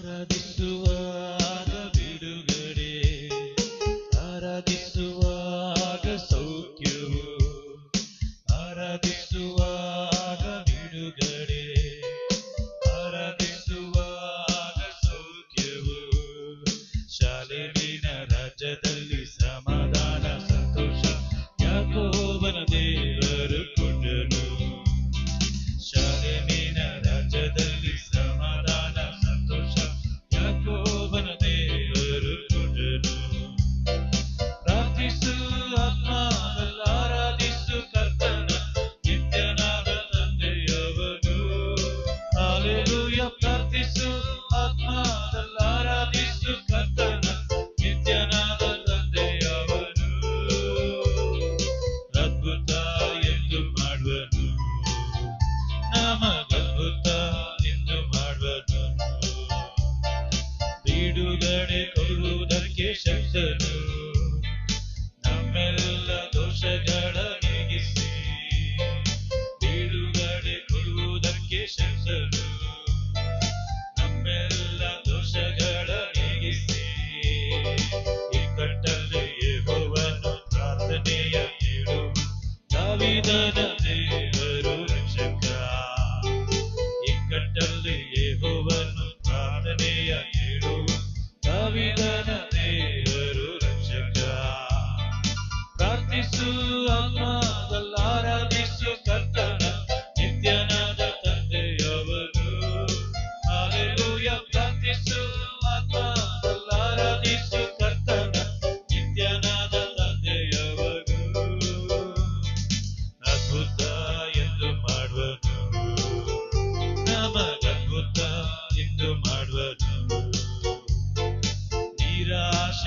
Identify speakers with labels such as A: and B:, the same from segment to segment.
A: ಆರಾಧಿಸುವ ನಮಗದ್ಭುತ ಎಂದು ಮಾಡುವನು. ಬಿಡುಗಡೆ ಕೊಡುವುದಕ್ಕೆ ಶಕ್ತನು. ನಮ್ಮೆಲ್ಲ ದೋಷಗಳ ನೀಗಿಸಿ. ಬಿಡುಗಡೆ ಕೊಡುವುದಕ್ಕೆ ಶಕ್ತನು. ನಮ್ಮೆಲ್ಲ ದೋಷಗಳ ನೀಗಿಸಿ. ಇಕ್ಕಟ್ಟಲ್ಲಿ ಹೋವನು ಪ್ರಾರ್ಥನೆಯ ಕೇಳುವ ನಾವಿದನ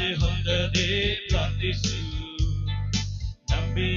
A: ಆಚೆ ಹೊಂದದೆ ಪ್ರಾರ್ಥಿಸು ನಂಬಿ